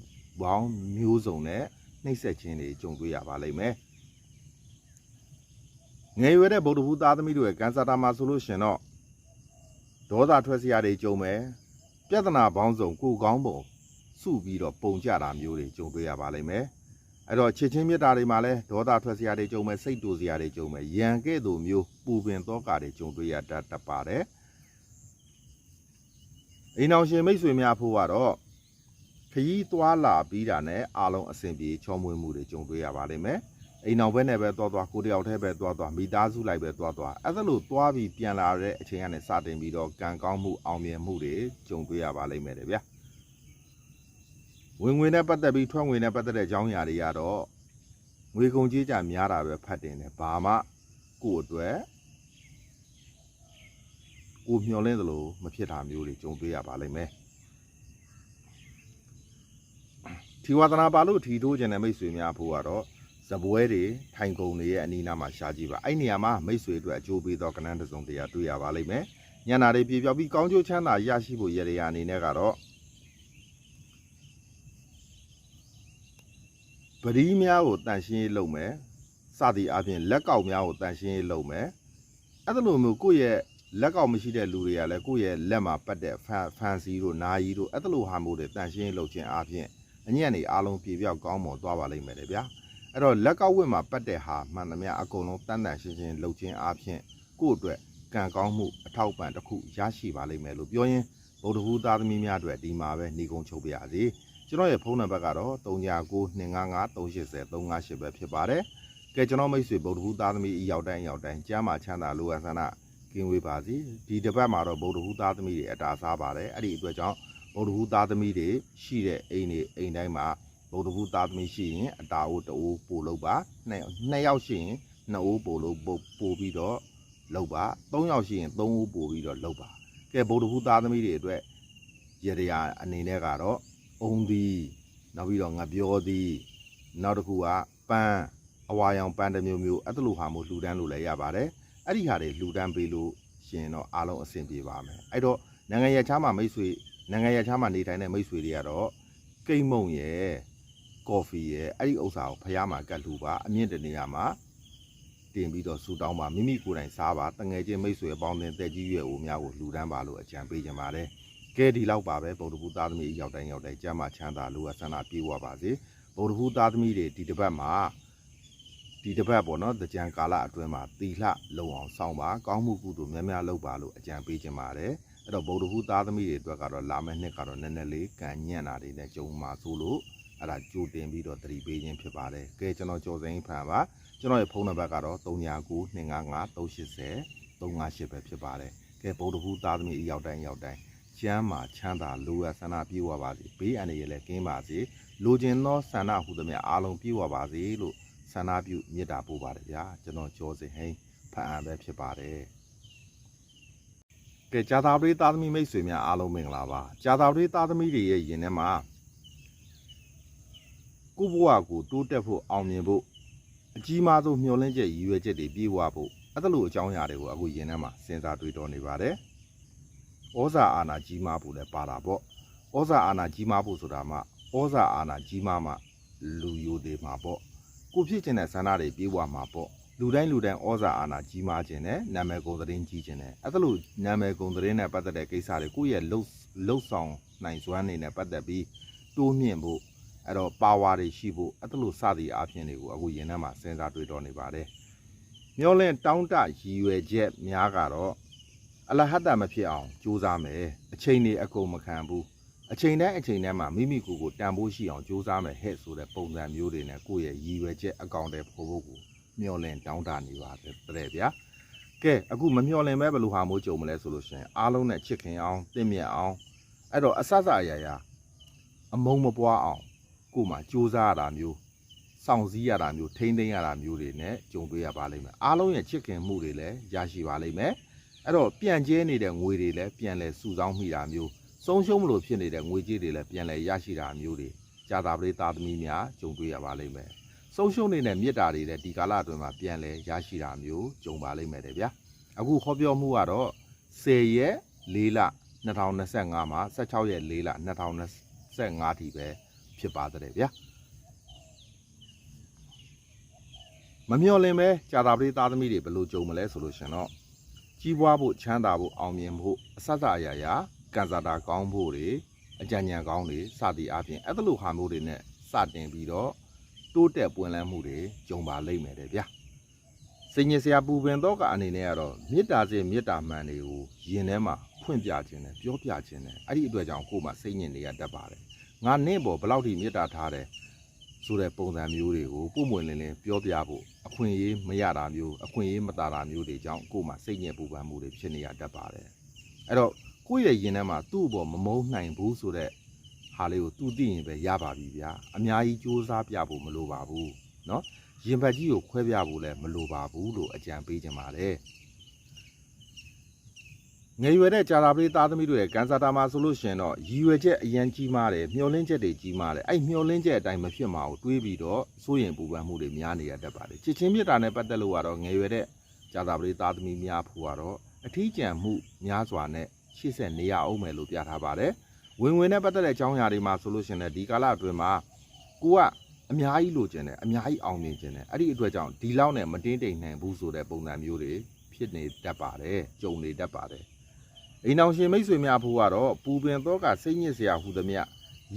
ပေါင်းမျိုးစုံနဲ့နှိပ်စက်ခြင်းတွေကြုံတွေ့ရပါလိမ့်မယ် ငယ်ရွယ်တဲ့ဗုဒ္ဓဘုသားသမီးတွေရဲ့ကံစားတာမှာဆိုလို့ရှင်တော့ဒေါသထွက်စရာတွေကြုံမယ်ပြဿနာပေါင်းစုံကိုယ်ကောင်းပုံစုပြီးတော့ပုံကြတာမျိုးတွေကြုံတွေ့ရပါလိမ့်မယ်အဲ့တော့ချစ်ချင်းမြတ်တာတွေမှာလဲဒေါသထွက်စရာတွေကြုံမယ်စိတ်တူစရာတွေကြုံမယ်ရန်ကဲ့သို့မျိုးပူပင်သောကတွေကြုံတွေ့ရတတ်တတ်ပါတယ်အိမ်အောင်ရှင်မိတ်ဆွေများဖို့ကတော့ခရီးသွားလာပြီးတာနဲ့အားလုံးအဆင်ပြေချောမွေ့မှုတွေကြုံတွေ့ရပါလိမ့်မယ် အိမ်အောင်ဘက်နဲ့ပဲသွားသွားကိုတယောက်တည်းပဲသွားသွားမိသားစုလိုက်ပဲသွားသွားအဲ့ဒါလို့သွားပြီးပြန်လာတဲ့အချိန်ကနေစတင်ပြီးတော့ကံကောင်းမှုအောင်မြင်မှုတွေကြုံတွေ့ရပါလိမ့်မယ်တဲ့ဗျာဝင်ငွေနဲ့ပတ်သက်ပြီးထွက်ငွေနဲ့ပတ်သက်တဲ့အကြောင်းအရာတွေကတော့ငွေကုန်ကြေးကြများတာပဲဖတ်တင်တယ်ဘာမှကိုယ့်အတွက်ကိုမျှော်လင့်သလိုမဖြစ်တာမျိုးတွေကြုံတွေ့ရပါလိမ့်မယ်ထီဝါသနာပါလို့ထီထိုးခြင်းတဲ့မိတ်ဆွေများဖို့ကတော့ ဇပွဲတွေထိုင်ကုန်တွေရဲ့အနီးနားမှာရှားကြည့်ပါအဲ့နေရာမှာမိတ်ဆွေအတွက်အကျိုးပေးသောကဏ္ဍတစ်စုံတရာတွေ့ရပါလိမ့်မယ်ညနာတွေပြေပြောက်ပြီးကောင်းကျိုးချမ်းသာရရှိဖို့ရရရာအနေနဲ့ကတော့ပရိများကိုတန်ရှင်းရေးလုပ်မယ်စသည်အပြင်လက်ကောက်များကိုတန်ရှင်းရေးလုပ်မယ်အဲ့ဒါလိုမျိုးကိုယ့်ရဲ့လက်ကောက်မရှိတဲ့လူတွေကလည်းကိုယ့်ရဲ့လက်မှာပတ်တဲ့ဖန်ဖန်စီတို့နာယီတို့အဲ့ဒါလိုဟာမျိုးတွေတန်ရှင်းရေးလုပ်ခြင်းအပြင်အညံ့နေအားလုံးပြေပြောက်ကောင်းမွန်သွားပါလိမ့်မယ်လေဗျာ အဲ့တော့လက်ကောက်ဝတ်မှာပတ်တဲ့ဟာမှန်သမျှအကုန်လုံးတန်တန်ရှင်းရှင်းလုပ်ခြင်းအပြင်ကိုယ့်အတွက်ကံကောင်းမှုအထောက်ပံ့တစ်ခုရရှိပါလိမ့်မယ်လို့ပြောရင်ဗုဒ္ဓဟူသားသမီးများအတွက်ဒီမှာပဲနေကုန်းချုပ်ပါရစေကျွန်တော်ရဲ့ဖုန်းနံပါတ်ကတော့39925538ပဲဖြစ်ပါတယ်။ကဲကျွန်တော်မိတ်ဆွေဗုဒ္ဓဘုသားသမီးအရောက်တိုင်းအရောက်တိုင်းကျမ်းမာချမ်းသာလိုအပ်ဆန္ဒကင်းဝေးပါစေ။ဒီတစ်ပတ်မှာတော့ဗုဒ္ဓဘုသားသမီးတွေအတာစားပါတယ်။အဲ့ဒီအတွက်ကြောင့်ဗုဒ္ဓဘုသားသမီးတွေရှိတဲ့အိမ်တွေအိမ်တိုင်းမှာ ဗုဒ္ဓဘုသားသမီးရှိရင်အတာအိုးတအိုးပို့လို့ပါ။နှစ်နှစ်ယောက်ရှိရင်နှစ်အိုးပို့လို့ပို့ပို့ပြီးတော့လုပ်ပါ။သုံးယောက်ရှိရင်သုံးအိုးပို့ပြီးတော့လုပ်ပါ။ကဲဗုဒ္ဓဘုသားသမီးတွေအတွက်ရရရာအနေနဲ့ကတော့အုံသည်နောက်ပြီးတော့ငပြောသည်နောက်တစ်ခုကပန်းအဝါရောင်ပန်းတစ်မျိုးမျိုးအဲ့ဒါလိုဟာမျိုးလှူဒန်းလို့လည်းရပါတယ်အဲ့ဒီဟာတွေလှူဒန်းပေးလို့ရှင်တော့အားလုံးအဆင်ပြေပါမယ်အဲ့တော့နိုင်ငံရခြားမှာမိတ်ဆွေနိုင်ငံရခြားမှာနေထိုင်တဲ့မိတ်ဆွေတွေကတော့ကိတ်မုံရယ် ကော်ဖီရယ်အဲ့ဒီဥစ္စာကိုဖះမှာကတ်လှူပါအမြင့်တနေရာမှာတင်ပြီးတော့ဆူတောင်းပါမိမိကိုယ်တိုင်စားပါတငယ်ချင်းမိတ်ဆွေအပေါင်းအသင်းတက်ကြီးရွယ်အိုများကိုလှူဒန်းပါလို့အကြံပေးကြပါတယ်ကဲဒီလောက်ပါပဲဗုဒ္ဓဘူးသားသမီးရောက်တိုင်းရောက်တိုင်းကျမ်းမာချမ်းသာလူအဆန္ဒပြေဝပါစေဗုဒ္ဓဘူးသားသမီးတွေဒီတစ်ပတ်မှာဒီတစ်ပတ်ပေါ့နော်တကြံကာလအတွင်းမှာတီလှလုံအောင်စောင့်ပါကောင်းမှုကုသိုလ်များများလုပ်ပါလို့အကြံပေးခြင်းပါတယ်အဲ့တော့ဗုဒ္ဓဘူးသားသမီးတွေအတွက်ကတော့လာမယ့်နှစ်ကတော့နည်းနည်းလေးကံညံ့တာတွေနဲ့ကြုံမှာဆိုလို့ အဲ့ဒါကြိုတင်ပြီးတော့တတိပေးခြင်းဖြစ်ပါတယ်ကဲကျွန်တော်ကြော်စိန်ဖန်ပါကျွန်တော်ရဲ့ဖုန်းနံပါတ်ကတော့399255 380 358ပဲဖြစ်ပါတယ်ကဲဗုဒ္ဓဘူးသားသမီးရောက်တိုင်းရောက်တိုင်းကျမ်းမာချမ်းသာလူရဆန္ဒပြေဝပါစေဘေးအန္တရာယ်လည်းကင်းပါစေလူကျင်သောဆန္ဒဟူသမျှအားလုံးပြေဝပါစေလို့ဆန္ဒပြုမေတ္တာပို့ပါတယ်ဗျာကျွန်တော်ကြောစင်ဟိန်းဖတ်အံပဲဖြစ်ပါတယ်ကဲဂျာတာပရိသားသမီးမိတ်ဆွေများအားလုံးမင်္ဂလာပါဂျာတာပရိသားသမီးတွေရဲ့ယင်ထဲမှာ ကိုယ့်ဘဝကိုတိုးတက်ဖို့အောင်မြင်ဖို့အကြီးမားဆုံးမျှော်လင့်ချက်ရည်ရွယ်ချက်တွေပြေဝဖို့အဲ့ဒါလိုအကြောင်းအရာတွေကိုအခုယင်ထဲမှာစဉ်းစားတွေးတောနေပါတယ်ဩဇာအာဏာကြီးမားဖို့လည်းပါတာပေါ့ဩဇာအာဏာကြီးမားဖို့ဆိုတာမှဩဇာအာဏာကြီးမားမှလူယိုသေးမှာပေါ့ကိုဖြစ်ခြင်းတဲ့ဆန္ဒတွေပြေးဝမှာပေါ့လူတိုင်းလူတိုင်းဩဇာအာဏာကြီးမားခြင်းနဲ့နာမည်ကုန်သတင်းကြီးခြင်းနဲ့အဲ့ဒါလို့နာမည်ကုန်သတင်းနဲ့ပတ်သက်တဲ့ကိစ္စတွေကိုယ့်ရဲ့လှုပ်လှုပ်ဆောင်နိုင်စွမ်းနေနဲ့ပတ်သက်ပြီးတိုးမြင့်ဖို့ အဲ့တော့ပါဝါတွေရှိဖို့အဲ့ဒါလို့စသည်အားဖြင့်တွေကိုအခုရင်ထဲမှာစဉ်းစားတွေးတောနေပါတယ်မျောလင့်တောင်းတရည်ရွယ်ချက်များကတော့အလဟတမဖြစ်အောင်ကြိုးစားမယ်အချိန်တွေအကုန်မခံဘူးအချိန်တိုင်းအချိန်တိုင်းမှာမိမိကိုယ်ကိုတန်ဖိုးရှိအောင်ကြိုးစားမယ်ဟဲ့ဆိုတဲ့ပုံစံမျိုးတွေနဲ့ကိုယ့်ရဲ့ရည်ရွယ်ချက်အကောင့်တွေဖို့ဖို့ကိုမျှော်လင့်တောင်းတနေပါတယ်တဲ့ဗျာကဲအခုမမျှော်လင့်ပဲဘယ်လိုဟာမျိုးကြုံမလဲဆိုလို့ရှိရင်အားလုံးနဲ့ချစ်ခင်အောင်တင့်မြတ်အောင်အဲ့တော့အဆအဆအရာရာအမုံမပွားအောင် ကိုယ်မှာကြိုးစားရတာမျိုးစောင့်စည်းရတာမျိုးထိမ့်သိမ်းရတာမျိုးတွေနဲ့ကြုံတွေ့ရပါလိမ့်မယ်အားလုံးရဲ့ချစ်ခင်မှုတွေလည်းရရှိပါလိမ့်မယ်အဲ့တော့ပြန်ကျဲနေတဲ့ငွေတွေလည်းပြန်လဲစုဆောင်းမိတာမျိုးဆုံးရှုံးမလို့ဖြစ်နေတဲ့ငွေကြေးတွေလည်းပြန်လဲရရှိတာမျိုးတွေကြာတာပရိသသမီးများကြုံတွေ့ရပါလိမ့်မယ်ဆုံးရှုံးနေတဲ့မြစ်တာတွေလည်းဒီကာလအတွင်းမှာပြန်လဲရရှိတာမျိုးကြုံပါလိမ့်မယ်တဲ့ဗျာအခုဟောပြောမှုကတော့10ရက်4လ2025မှာ16ရက်4လ2025ထိပဲ ဖြစ်ပါတဲ့ဗျာမမျော်လင့်ပဲကြာတာပရိသသမီးတွေဘယ်လိုကြုံမလဲဆိုလို့ရှင်တော့ကြီးပွားဖို့ချမ်းသာဖို့အောင်မြင်ဖို့အဆတ်အရာရာကံစားတာကောင်းဖို့တွေအကြံဉာဏ်ကောင်းတွေစသည်အပြင်အဲ့ဒါလိုဟာမျိုးတွေနဲ့စတင်ပြီးတော့တိုးတက်ပွင့်လန်းမှုတွေကြုံပါလိမ့်မယ်တဲ့ဗျာစင်ញစရာပူပင်တော့ကအနေနဲ့ကတော့မေတ္တာစေမေတ္တာမှန်တွေကိုယင်ထဲမှာဖွင့်ပြခြင်းနဲ့ပြောပြခြင်းနဲ့အဲ့ဒီအတွက်ကြောင့်ကိုယ်မှစိတ်ညစ်နေရတတ်ပါတယ် ငါနင့်ပေါ်ဘယ်လောက်ထိမေတ္တာထားတယ်ဆိုတဲ့ပုံစံမျိုးတွေကိုပုံမွင်လင်းလင်းပြောပြဖို့အခွင့်အရေးမရတာမျိုးအခွင့်အရေးမတာတာမျိုးတွေကြောင့်ကိုယ်မှာစိတ်ညစ်ပူပန်မှုတွေဖြစ်နေရတတ်ပါတယ်အဲ့တော့ကိုယ့်ရဲ့ရင်ထဲမှာသူ့အပေါ်မမုန်းနိုင်ဘူးဆိုတဲ့ဟာလေးကိုသူသိရင်ပဲရပါပြီဗျာအများကြီးစူးစမ်းပြဖို့မလိုပါဘူးเนาะရင်ဘတ်ကြီးကိုခွဲပြဖို့လည်းမလိုပါဘူးလို့အကြံပေးခြင်းပါတယ် ငယ်ရွယ်တဲ့ကြာလာပရိသားသမီးတို့ရဲ့ကန်စာတာမှာဆိုလို့ရှရင်တော့ရည်ရွယ်ချက်အရန်ကြီးမားတယ်မျောလင်းချက်တွေကြီးမားတယ်အဲ့မျောလင်းချက်အတိုင်းမဖြစ်မှာကိုတွေးပြီးတော့စိုးရင်ပူပန်မှုတွေများနေရတတ်ပါတယ်ချစ်ချင်းမြတ်တာနဲ့ပတ်သက်လို့ကတော့ငယ်ရွယ်တဲ့ကြာလာပရိသားသမီးများဖို့ကတော့အထီးကျန်မှုများစွာနဲ့ရှေ့ဆက်နေရအောင်မယ်လို့ပြထားပါတယ်ဝင်ဝင်နဲ့ပတ်သက်တဲ့အကြောင်းအရာတွေမှာဆိုလို့ရှရင်လည်းဒီကာလအတွင်းမှာကိုကအများကြီးလိုချင်တယ်အများကြီးအောင်မြင်ချင်တယ်အဲ့ဒီအတွက်ကြောင့်ဒီလောက်နဲ့မတင်းတိမ်နိုင်ဘူးဆိုတဲ့ပုံစံမျိုးတွေဖြစ်နေတတ်ပါတယ်ကြုံနေတတ်ပါတယ် အိမ်အောင်ရှင်မိတ်ဆွေများဖို့ကတော့ပူပင်တော့ကစိတ်ညစ်စရာဟူသည်မြ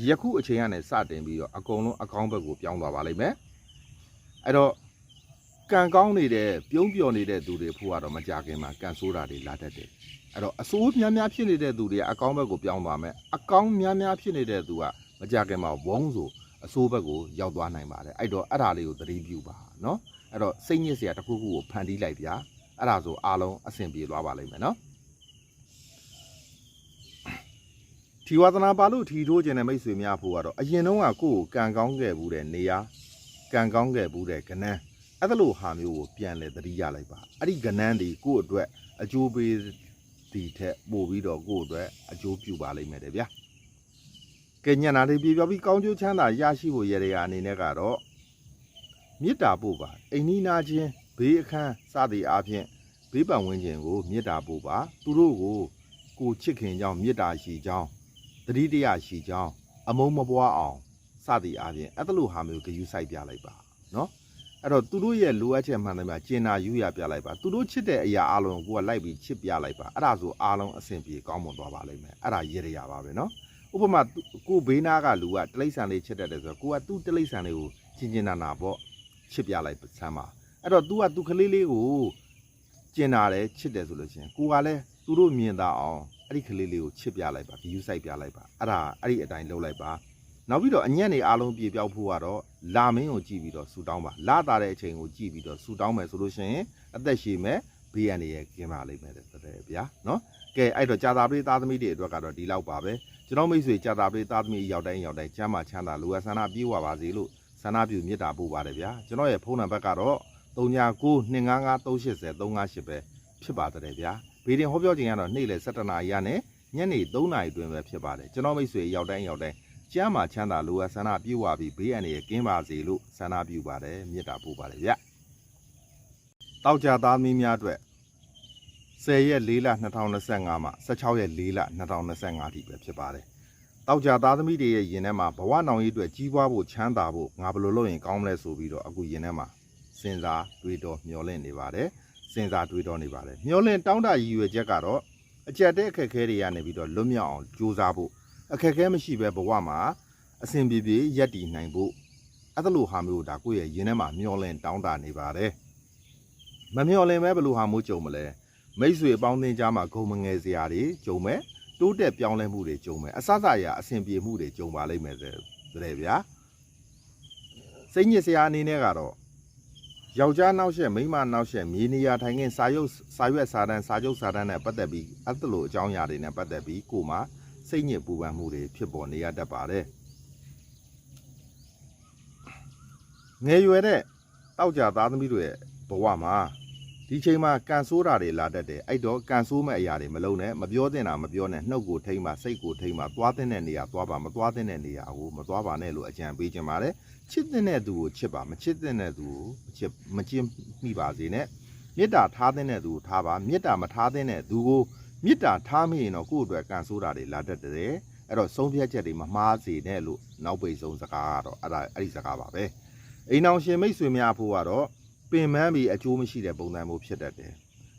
ယခုအချိန်ကနေစတင်ပြီးတော့အကုန်လုံးအကောင်းဘက်ကိုပြောင်းသွားပါလိမ့်မယ်အဲ့တော့ကံကောင်းနေတဲ့ပြုံးပျော်နေတဲ့သူတွေဖို့ကတော့မကြခင်မှာကံဆိုးတာတွေလာတတ်တယ်အဲ့တော့အဆိုးများများဖြစ်နေတဲ့သူတွေကအကောင်းဘက်ကိုပြောင်းသွားမယ်အကောင်းများများဖြစ်နေတဲ့သူကမကြခင်မှာဝုန်းဆိုအဆိုးဘက်ကိုရောက်သွားနိုင်ပါတယ်အဲ့တော့အဲ့ဒါလေးကိုသတိပြုပါနော်အဲ့တော့စိတ်ညစ်စရာတစ်ခုခုကိုဖန်တီးလိုက်ဗျာအဲ့ဒါဆိုအားလုံးအဆင်ပြေသွားပါလိမ့်မယ်နော် ထီဝါသနာပါလို့ထီထိုးခြင်းတဲ့မိတ်ဆွေများဖို့ကတော့အရင်တုန်းကကိုယ့်ကိုကံကောင်းခဲ့ဘူးတဲ့နေရာကံကောင်းခဲ့ဘူးတဲ့ကနန်းအဲ့ဒါလို့ဟာမျိုးကိုပြန်လဲသတိရလိုက်ပါအဲ့ဒီကနန်းဒီကိုယ့်အတွက်အကျိုးပေးဒီထက်ပို့ပြီးတော့ကိုယ့်အတွက်အကျိုးပြုပါလိမ့်မယ်တဲ့ဗျာကဲညနာလေးပြေပြောပြီးကောင်းကျိုးချမ်းသာရရှိဖို့ရတဲ့အနေနဲ့ကတော့မေတ္တာပို့ပါအိမ်နီးနာချင်းဘေးအခန်းစသည်အားဖြင့်ဘေးပတ်ဝန်းကျင်ကိုမေတ္တာပို့ပါသူတို့ကိုကိုချစ်ခင်ကြောင်းမေတ္တာရှိကြောင်း သတိတရရှိကြောင်းအမုံမပွားအောင်စသည်အားဖြင့်အဲ့လိုဟာမျိုးဂယူးဆိုင်ပြလိုက်ပါနော်အဲ့တော့သူတို့ရဲ့လိုအပ်ချက်မှန်တယ်မှာကျင်နာယူရပြလိုက်ပါသူတို့ချစ်တဲ့အရာအလုံးကိုကလိုက်ပြီးချစ်ပြလိုက်ပါအဲ့ဒါဆိုအလုံးအဆင်ပြေကောင်းမွန်သွားပါလိမ့်မယ်အဲ့ဒါရည်ရပါပဲနော်ဥပမာကိုဘေးနာကလူကတိလိษံလေးချစ်တတ်တယ်ဆိုတော့ကိုကသူ့တိလိษံလေးကိုကျင်ကျင်နာနာပေါ့ချစ်ပြလိုက်စမ်းပါအဲ့တော့ तू ကသူ့ကလေးလေးကိုကျင်နာတယ်ချစ်တယ်ဆိုလို့ချင်းကိုကလည်းသူတို့မြင်တာအောင် အဲ့ဒီကလေးလေးကိုချစ်ပြလိုက်ပါ view site ပြလိုက်ပါအဲ့ဒါအဲ့ဒီအတိုင်းလုပ်လိုက်ပါနောက်ပြီးတော့အညံ့နေအားလုံးပြေပြောက်ဖို့ကတော့လာမင်းကိုကြည့်ပြီးတော့ဆူတောင်းပါလာတာတဲ့အချိန်ကိုကြည့်ပြီးတော့ဆူတောင်းမယ်ဆိုလို့ရှိရင်အသက်ရှည်မယ်ဘေးရန်တွေရဲ့ကင်းပါလိမ့်မယ်တဲ့ဗျာနော်ကဲအဲ့တော့ကြာတာပရိသားသမီးတွေအတွက်ကတော့ဒီလောက်ပါပဲကျွန်တော်မိတ်ဆွေကြာတာပရိသားသမီးရောက်တိုင်းရောက်တိုင်းကျမ်းမာချမ်းသာလူဝဆန္ဒပြေဝပါစေလို့ဆန္ဒပြုမေတ္တာပို့ပါတယ်ဗျာကျွန်တော်ရဲ့ဖုန်းနံပါတ်ကတော့399255380358ပဲဖြစ်ပါတယ်ဗျာ ဗီဒီယိုဟောပြောခြင်းကတော့နေ့လယ်7:00နာရီရနဲ့ညနေ3:00နာရီတွင်ပဲဖြစ်ပါတယ်ကျွန်တော်မိတ်ဆွေရောက်တိုင်းရောက်တိုင်းကျမ်းမာချမ်းသာလိုအပ်ဆန္ဒပြုဝပြီးဘေးအန္တရာယ်ကင်းပါစေလို့ဆန္ဒပြုပါတယ်မေတ္တာပို့ပါတယ်ဗျ။တောက်ကြသားသမီးများအတွက်10ရက်4လ2025မှ16ရက်4လ2025ထိပဲဖြစ်ပါတယ်။တောက်ကြသားသမီးတွေရဲ့ယင်ထဲမှာဘဝနောင်ရေးအတွက်ကြီးပွားဖို့ချမ်းသာဖို့ငါဘယ်လိုလုပ်ရင်ကောင်းမလဲဆိုပြီးတော့အခုယင်ထဲမှာစဉ်းစားတွေးတောမျှော်လင့်နေပါတယ်။ စဉ်းစားတွေးတောနေပါတယ်။မျှော်လင့်တောင်းတရည်ရွယ်ချက်ကတော့အကြက်တဲ့အခက်အခဲတွေကနေပြီးတော့လွတ်မြောက်အောင်ကြိုးစားဖို့အခက်အခဲမရှိပဲဘဝမှာအဆင်ပြေပြေရက်တည်နိုင်ဖို့အဲ့ဒါလိုဟာမျိုးဒါကိုယ့်ရဲ့ရင်ထဲမှာမျောလင့်တောင်းတနေပါတယ်မမျောလင့်ပဲဘယ်လိုဟာမျိုးကြုံမလဲမိတ်ဆွေအပေါင်းအသင်းကြားမှာဂုံမငယ်စရာတွေကြုံမယ်တိုးတက်ပြောင်းလဲမှုတွေကြုံမယ်အစစအရာအဆင်ပြေမှုတွေကြုံပါလိမ့်မယ်တဲ့တဲ့ဗျာစိတ်ညစ်စရာအနေနဲ့ကတော့ ယောက်ျားနောက်ရှက်မိန်းမနောက်ရှက်မြေနေရာထိုင်ခင်းစာရုပ်စာရွက်စာတမ်းစာချုပ်စာတမ်းနဲ့ပတ်သက်ပြီးအဲ့ဒါလိုအကြောင်းအရာတွေနဲ့ပတ်သက်ပြီးကိုယ်မှာစိတ်ညစ်ပူပန်မှုတွေဖြစ်ပေါ်နေရတတ်ပါတယ်ငယ်ရွယ်တဲ့တောက်ကြသားသမီးတွေရဲ့ဘဝမှာ ဒီချိန်မှာကန်ဆိုးတာတွေလာတတ်တယ်အဲ့တော့ကန်ဆိုးမဲ့အရာတွေမလုံးနဲ့မပြောသင့်တာမပြောနဲ့နှုတ်ကိုထိမ့်ပါစိတ်ကိုထိမ့်ပါသွားတဲ့နေရာသွားပါမသွားတဲ့နေရာကိုမသွားပါနဲ့လို့အကြံပေးခြင်းပါတယ်ချစ်တဲ့သူကိုချစ်ပါမချစ်တဲ့သူကိုမချစ်မချစ်မိပါစေနဲ့မေတ္တာထားတဲ့သူကိုထားပါမေတ္တာမထားတဲ့သူကိုမေတ္တာထားမိရင်တော့ကိုယ့်အတွက်ကန်ဆိုးတာတွေလာတတ်တယ်အဲ့တော့ဆုံးဖြတ်ချက်တွေမမှားစေနဲ့လို့နောက်ပိတ်ဆုံးစကားကတော့အဲ့ဒါအဲ့ဒီစကားပါပဲအိမ်အောင်ရှင်မိတ်ဆွေများဖို့ကတော့ ပင်ပန်းပြီးအကျိုးမရှိတဲ့ပုံစံမျိုးဖြစ်တတ်တယ်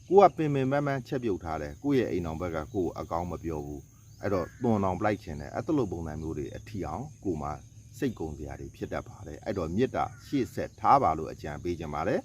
ကိုကပင်ပင်ပန်းပန်းချက်ပြုတ်ထားတယ်ကိုယ့်ရဲ့အိမ်အောင်ဘက်ကကိုယ်အကောင်းမပြောဘူးအဲ့တော့သွန်အောင်ပလိုက်ခြင်းတယ်အဲ့လိုပုံစံမျိုးတွေအထီအောင်ကိုမှစိတ်ကုန်စရာတွေဖြစ်တတ်ပါတယ်အဲ့တော့မေတ္တာရှေ့ဆက်ထားပါလို့အကြံပေးခြင်းပါတယ်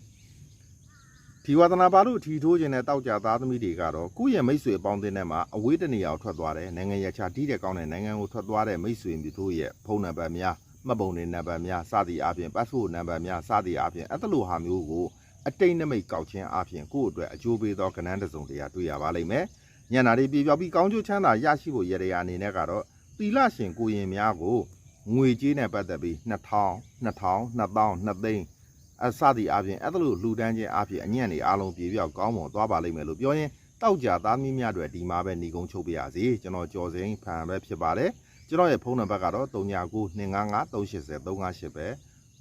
ဒီဝါသနာပါလို့ထီထိုးခြင်းတဲ့တောက်ကြသားသမီးတွေကတော့ကိုယ့်ရဲ့မိတ်ဆွေအပေါင်းအသင်းထဲမှာအဝေးတနေရာကိုထွက်သွားတယ်နိုင်ငံရခြားတီးတဲ့ကောင်းတဲ့နိုင်ငံကိုထွက်သွားတဲ့မိတ်ဆွေမျိုးတို့ရဲ့ဖုန်းနံပါတ်များ မှတ်ပုံတွေနံပါတ်များစသည်အားဖြင့် passport နံပါတ်များစသည်အားဖြင့်အဲ့လိုဟာမျိုးကိုအတိတ်နမိတ်ကောက်ခြင်းအားဖြင့်ကိုယ့်အတွက်အကျိုးပေးသောကဏ္ဍတစ်စုံတရာတွေ့ရပါလိမ့်မယ်ညနာတွေပြေပြောက်ပြီးကောင်းကျိုးချမ်းသာရရှိဖို့ရရအနေနဲ့ကတော့သီလရှင်ကိုရင်များကိုငွေကြေးနဲ့ပတ်သက်ပြီး2000 2000 2000 2သိန်းအစသည်အပြင်အဲ့ဒါလိုလူတန်းချင်းအပြင်အညံ့နေအားလုံးပြေပြောက်ကောင်းမွန်သွားပါလိမ့်မယ်လို့ပြောရင်တောက်ကြသားမီးများတွေဒီမှာပဲညီကုန်းချုပ်ပြရစီကျွန်တော်ကြော်စိန်ဖန်ပဲဖြစ်ပါတယ် ကျွန်တော်ရဲ့ဖုန်းနံပါတ်ကတော့399255380358ပဲ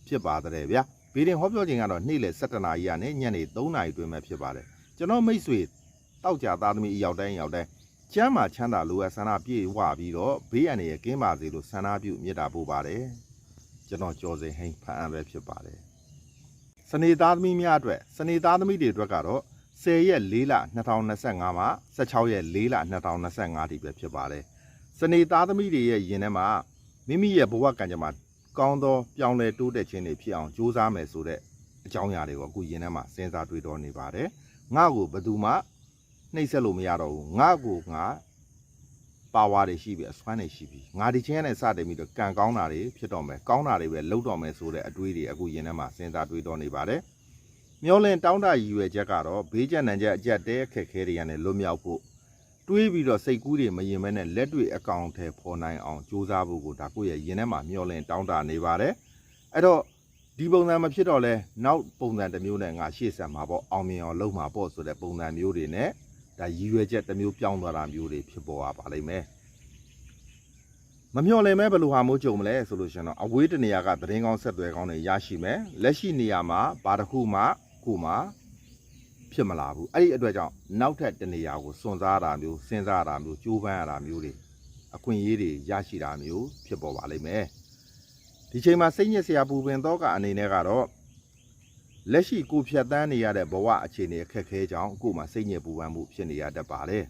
ဖြစ်ပါတယ်ဗျာဗီဒီယိုဟောပြောခြင်းကတော့နေ့လယ်7:00နာရီကနေညနေ3:00နာရီတွင်ပဲဖြစ်ပါတယ်ကျွန်တော်မိတ်ဆွေတောက်ကြသားသမီးအရောက်တိုင်းရောက်တိုင်းကျမ်းမာချမ်းသာလိုအပ်ဆန္ဒပြည့်ဝပြီးတော့ဘေးအန္တရာယ်ကင်းပါစေလို့ဆန္ဒပြုမေတ္တာပို့ပါတယ်ကျွန်တော်ကြော်စိန်ဟိန်ဖန်ပဲဖြစ်ပါတယ်စနေသားသမီးများအတွက်စနေသားသမီးတွေအတွက်ကတော့10ရက်4လ2025မှာ16ရက်4လ2025ထိပဲဖြစ်ပါတယ် စနေသားသမီးတွေရဲ့ယင်ထဲမှာမိမိရဲ့ဘဝကံကြမ္မာကောင်းသောပြောင်းလဲတိုးတက်ခြင်းတွေဖြစ်အောင်ကြိုးစားမယ်ဆိုတဲ့အကြောင်းအရာတွေကိုအခုယင်ထဲမှာစဉ်းစားတွေးတောနေပါတယ်ငါ့ကိုဘယ်သူမှနှိပ်စက်လို့မရတော့ဘူးငါ့ကိုငါပါဝါတွေရှိပြီအစွမ်းတွေရှိပြီငါဒီချင်းနဲ့စတင်ပြီးတော့ကံကောင်းတာတွေဖြစ်တော့မယ်ကောင်းတာတွေပဲလုပ်တော့မယ်ဆိုတဲ့အတွေးတွေအခုယင်ထဲမှာစဉ်းစားတွေးတောနေပါတယ်မျောလင့်တောင်းတရည်ရွယ်ချက်ကတော့ဘေးကျန်နံချက်အကျက်တဲအခက်ခဲတွေကနေလွတ်မြောက်ဖို့ တွေးပြီးတော့စိတ်ကူးတွေမရင်မဲနဲ့လက်တွေအကောင်ထဲပေါ်နိုင်အောင်ကြိုးစားဖို့ကိုဒါကိုယ့်ရဲ့ရင်ထဲမှာမျောလင့်တောင်းတနေပါတယ်အဲ့တော့ဒီပုံစံမဖြစ်တော့လဲနောက်ပုံစံတစ်မျိုးနဲ့ငါရှေ့ဆက်မှာပေါ့အောင်မြင်အောင်လုပ်မှာပေါ့ဆိုတဲ့ပုံစံမျိုးတွေနဲ့ဒါရည်ရွယ်ချက်တစ်မျိုးပြောင်းသွားတာမျိုးတွေဖြစ်ပေါ်ပါလိမ့်မယ်မမျော်လင့်မဲဘယ်လိုဟာမျိုးကြုံမလဲဆိုလို့ရှင်တော့အဝေးတနေရာကသတင်းကောင်းဆက်သွယ်ကောင်းတွေရရှိမယ်လက်ရှိနေရာမှာဘာတစ်ခုမှကိုမှ ဖြစ်မလာဘူးအဲ့ဒီအတွက်ကြောင့်နောက်ထပ်တနေရာကိုစွန့်စားရတာမျိုးစဉ်းစားရတာမျိုးကြိုးပမ်းရတာမျိုးတွေအခွင့်အရေးတွေရရှိတာမျိုးဖြစ်ပေါ်ပါလိမ့်မယ်ဒီချိန်မှာစိတ်ညစ်စရာပူပင်တော့ကအနေနဲ့ကတော့လက်ရှိကိုဖြတ်တန်းနေရတဲ့ဘဝအခြေအနေအခက်အခဲကြောင့်ကို့မှာစိတ်ညစ်ပူပန်မှုဖြစ်နေရတတ်ပါတယ်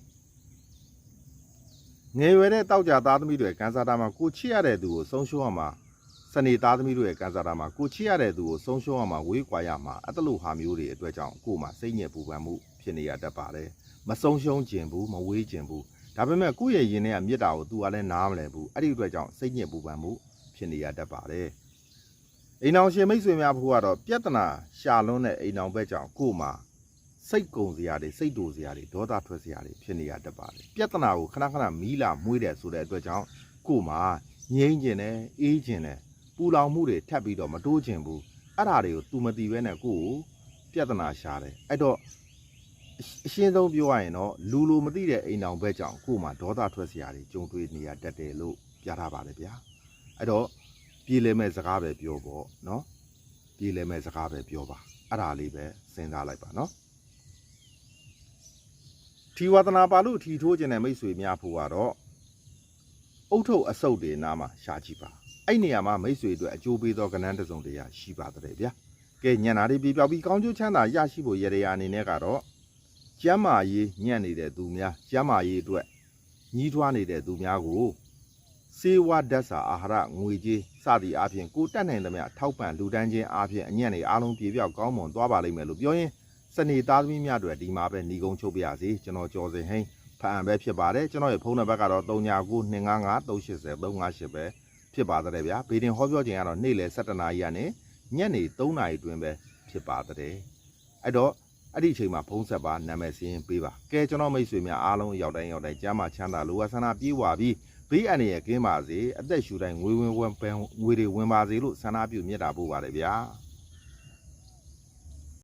ငယ်ရွယ်တဲ့တောက်ကြသားသမီးတွေကန်းစားတာမှာကိုချစ်ရတဲ့သူကိုဆုံးရှုံးရမှာစ နေသားသမီးတို့ရဲ့ကန်းစားတာမှာကိုချစ်ရတဲ့သူကိုဆုံးရှုံးရမှာဝေးကွာရမှာအတလို့ဟာမျိုးတွေအတွက်ကြောင့်ကို့မှာစိတ်ညစ်ပူပန်မှုဖြစ်နေရတတ်ပါတယ်မဆုံးရှုံးခြင်းဘူးမဝေးခြင်းဘူးဒါပေမဲ့ကိုယ့်ရဲ့ရင်ထဲကမေတ္တာကို तू ကလည်းနားမလည်ဘူးအဲ့ဒီအတွက်ကြောင့်စိတ်ညစ်ပူပန်မှုဖြစ်နေရတတ်ပါတယ်အိမ်အောင်ရှင်မိတ်ဆွေများဖို့ကတော့ပြဿနာရှာလွန်းတဲ့အိမ်အောင်ဘက်ကြောင့်ကို့မှာစိတ်ကုံစရာတွေစိတ်တူစရာတွေဒေါသထွက်စရာတွေဖြစ်နေရတတ်ပါတယ်ပြဿနာကိုခဏခဏမီးလာမွေးတယ်ဆိုတဲ့အတွက်ကြောင့်ကို့မှာငြိမ့်ကျင်တယ်အေးကျင်တယ် ပူလောင်မှုတွေထပ်ပြီးတော့မတိုးကျင်ဘူးအဲ့ဒါတွေကို तू မသိဘဲနဲ့ကို့ကိုပြဿနာရှာတယ်အဲ့တော့အရှအရှင်းဆုံးပြောရရင်တော့လူလူမသိတဲ့အိမ်အောင်ဘက်ကြောင့်ကို့မှာဒေါသထွက်စရာတွေကြုံတွေ့နေရတတ်တယ်လို့ပြထားပါတယ်ဗျာအဲ့တော့ပြေးလဲမဲ့စကားပဲပြောပေါ့နော်ပြေးလဲမဲ့စကားပဲပြောပါအဲ့ဒါလေးပဲစဉ်းစားလိုက်ပါနော်ထီဝဒနာပါလို့ထီထိုးခြင်းတဲ့မိတ်ဆွေများဖို့ကတော့အုတ်ထုတ်အဆုပ်တွေနားမှာရှာကြည့်ပါ အဲ့နေရာမှာမိတ်ဆွေအတွက်အကျိုးပေးသောကဏ္ဍတစ်စုံတရာရှိပါတဲ့ဗျာကဲညံနာလေးပြပြောက်ပြီးကောင်းကျိုးချမ်းသာရရှိဖို့ရရအနေနဲ့ကတော့ကျမ်းမာရေးညံ့နေတဲ့သူများကျမ်းမာရေးအတွက်ညီးထွားနေတဲ့သူများကိုစေဝါဓာတ်စာအာဟာရငွေကြေးစသည်အပြင်ကိုတက်နိုင်သမျှထောက်ပံ့လူတန်းချင်းအပြင်အညံ့နေအားလုံးပြေပြောက်ကောင်းမွန်သွားပါလိမ့်မယ်လို့ပြောရင်စနေသားသမီးများတွေဒီမှာပဲညီကုန်းချုပ်ပြရစီကျွန်တော်ကျော်စင်ဟိန်းဖအံပဲဖြစ်ပါတယ်ကျွန်တော်ရဲ့ဖုန်းနံပါတ်ကတော့399255 380 358ပဲ ဖြစ်ပါတယ်ဗျာဘေဒင်ဟောပြောခြင်းကတော့နေ့လယ်7:00နာရီကနေညနေ3:00နာရီတွင်ပဲဖြစ်ပါတယ်အဲ့တော့အဲ့ဒီအချိန်မှာဖုန်းဆက်ပါနာမည်စရင်းပေးပါကဲကျွန်တော်မိတ်ဆွေများအားလုံးရောက်တိုင်းရောက်တိုင်းကျမ်းမာချမ်းသာလိုအပ်ဆန္ဒပြေဝပြီးဘေးအန္တရာယ်ကင်းပါစေအသက်ရှူတိုင်းငွေဝင်ဝင်ပန်းငွေတွေဝင်ပါစေလို့ဆန္ဒပြုမြတ်တာပို့ပါတယ်ဗျာ